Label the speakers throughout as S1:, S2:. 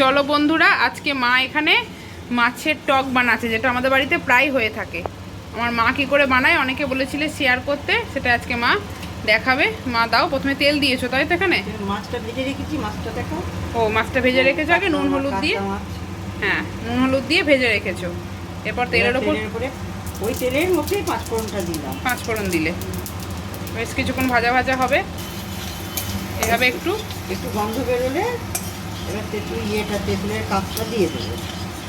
S1: চলো বন্ধুরা আজকে মা এখানে মাছের টক বানাচ্ছে যেটা আমাদের বাড়িতে প্রায় হয়ে থাকে। আমার মা কি করে বানায় অনেকে বলেছিলে শেয়ার করতে সেটা আজকে মা দেখাবে। মা দাও প্রথমে তেল দিয়েছ তাই তো এখানে?
S2: মাছটা ভেজে রেখেছি মাছটা দেখো
S1: ও মাছটা ভেজে রেখেছো আগে? নুন হলুদ দিয়ে? হ্যাঁ নুন হলুদ দিয়ে ভেজে রেখেছো। এরপর তেলের ওপর
S2: ওই তেলের মধ্যে পাঁচ ফোড়নটা দিলাম
S1: পাঁচ ফোড়ন দিলে। বেশ কিছুক্ষণ ভাজা ভাজা হবে। এভাবে একটু
S2: একটু গন্ধ বেরোলে এবার তেঁতুল ইয়েটা তেঁতুলের কাপটা দিয়ে দেবো।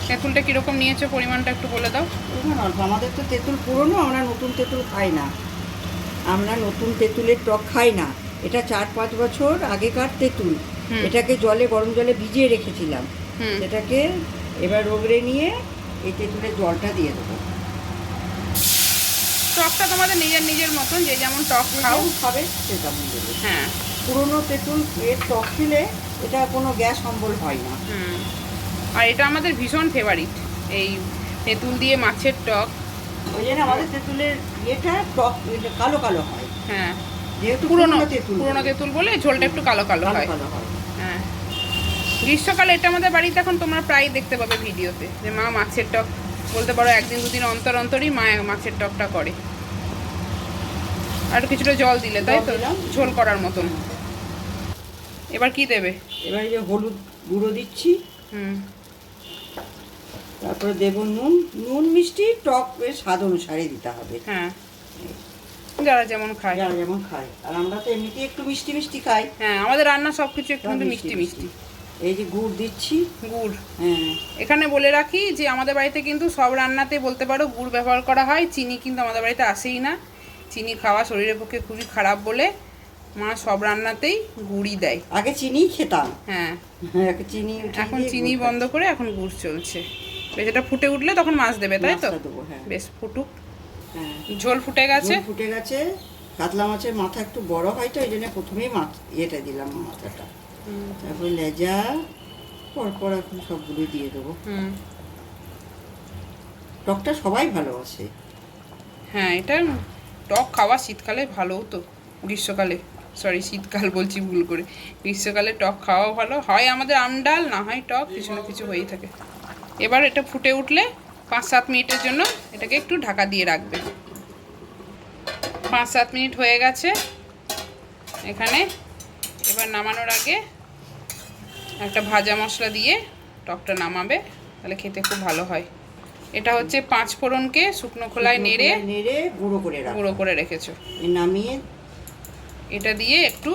S1: তেঁতুলটা কীরকম নিয়েছো? পরিমাণটা একটু বলে দাও।
S2: অল্প। আমাদের তো তেঁতুল পুরনো আমরা নতুন তেঁতুল খাই না। আমরা নতুন তেঁতুলের টক খাই না। এটা চার পাঁচ বছর আগেকার তেঁতুল। এটাকে জলে গরম জলে ভিজিয়ে রেখেছিলাম। সেটাকে এবার রোগড়ে নিয়ে এই তেঁতুলের জলটা দিয়ে দেবো।
S1: টকটা তোমাদের নিজের নিজের মতন যে যেমন টক খাও।
S2: খাও খাবে সে তেমন দেবে।
S1: হ্যাঁ।
S2: পুরনো তেঁতুল এর টক খেলে এটা কোনো গ্যাস অম্বল হয় না।
S1: হুম। আর এটা আমাদের ভীষণ ফেভারিট এই তেঁতুল দিয়ে মাছের টক।
S2: ওই জন্য আমাদের তেঁতুলের ইয়েটা টক কালো কালো হয়।
S1: হ্যাঁ।
S2: যেহেতু
S1: পুরনো
S2: তেঁতুল।
S1: পুরনো তেঁতুল বলে ঝোলটা একটু কালো কালো
S2: কালো
S1: হয়।
S2: হ্যাঁ।
S1: গ্রীষ্মকালে এটা আমাদের বাড়িতে এখন তোমরা প্রায় দেখতে পাবে ভিডিওতে যে মা মাছের টক বলতে পারো একদিন দুদিন অন্তর অন্তরই মা মাছের টকটা করে। আর কিছুটা জল দিলে তাই তো? ঝোল করার মতন। এবার কি দেবে?
S2: এবার এই যে হলুদ গুঁড়ো দিচ্ছি।
S1: হুম।
S2: তারপরে দেবো নুন। নুন মিষ্টি টক বেশ স্বাদ অনুসারে দিতে হবে।
S1: হ্যাঁ। যারা যেমন খায়।
S2: যারা যেমন খায়। আর আমরা তো এমনিতে একটু মিষ্টি মিষ্টি খাই।
S1: হ্যাঁ আমাদের রান্না সব কিছু একটু
S2: মিষ্টি।
S1: মিষ্টি।
S2: এই যে গুড় দিচ্ছি।
S1: গুড়।
S2: হ্যাঁ।
S1: এখানে বলে রাখি যে আমাদের বাড়িতে কিন্তু সব রান্নাতে বলতে পারো গুড় ব্যবহার করা হয়। চিনি কিন্তু আমাদের বাড়িতে আসেই না। চিনি খাওয়া শরীরের পক্ষে খুবই খারাপ বলে। মা সব রান্নাতেই গুড়ই দেয়।
S2: আগে চিনি খেতাম।
S1: হ্যাঁ।
S2: এখন চিনি
S1: এখন চিনি বন্ধ করে এখন গুড় চলছে। বেশ এটা ফুটে উঠলে তখন মাছ দেবে তাই তো?
S2: দেবো, হ্যাঁ।
S1: বেশ ফুটুক।
S2: হ্যাঁ।
S1: ঝোল ফুটে গেছে?
S2: ফুটে গেছে। কাতলা মাছের মাথা একটু বড় হয় তো এই জন্য প্রথমেই মাছ ইয়েটা দিলাম মাথাটা। তারপর লেজা পরপর এখন সবগুলো দিয়ে দেবো।
S1: হুম।
S2: টকটা সবাই ভালোবাসে।
S1: হ্যাঁ এটা টক খাওয়া শীতকালে ভালো তো গ্রীষ্মকালে। সরি শীতকাল বলছি ভুল করে। গ্রীষ্মকালে টক খাওয়াও ভালো। হয় আমাদের আমডাল না হয় টক কিছু না কিছু হয়েই থাকে। এবার এটা ফুটে উঠলে পাঁচ সাত মিনিটের জন্য এটাকে একটু ঢাকা দিয়ে রাখবে। পাঁচ সাত মিনিট হয়ে গেছে। এখানে এবার নামানোর আগে একটা ভাজা মশলা দিয়ে টকটা নামাবে তাহলে খেতে খুব ভালো হয়। এটা হচ্ছে পাঁচ ফোড়নকে শুকনো খোলায় নেড়ে
S2: নেড়ে গুঁড়ো করে
S1: গুঁড়ো করে রেখেছো।
S2: নামিয়ে
S1: এটা দিয়ে একটু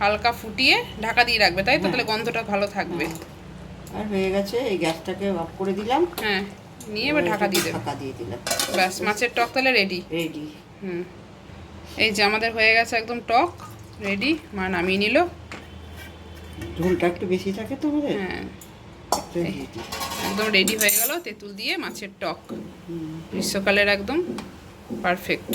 S1: হালকা ফুটিয়ে ঢাকা দিয়ে রাখবে তাই তো?
S2: হ্যাঁ।
S1: তাহলে গন্ধটা ভালো থাকবে।
S2: আর হয়ে গেছে এই গ্যাসটাকে অফ করে দিলাম।
S1: হ্যাঁ নিয়ে এবার ঢাকা দিয়ে দেবে।
S2: ঢাকা দিয়ে দিলাম।
S1: ব্যাস মাছের টক তাহলে রেডি
S2: রেডি
S1: হুম। এই যে আমাদের হয়ে গেছে একদম টক রেডি মা নামিয়ে নিল।
S2: ঝোলটা একটু বেশি থাকে তো আমাদের?
S1: হ্যাঁ। একদম রেডি হয়ে গেল তেঁতুল দিয়ে মাছের টক। গ্রীষ্মকালের একদম পারফেক্ট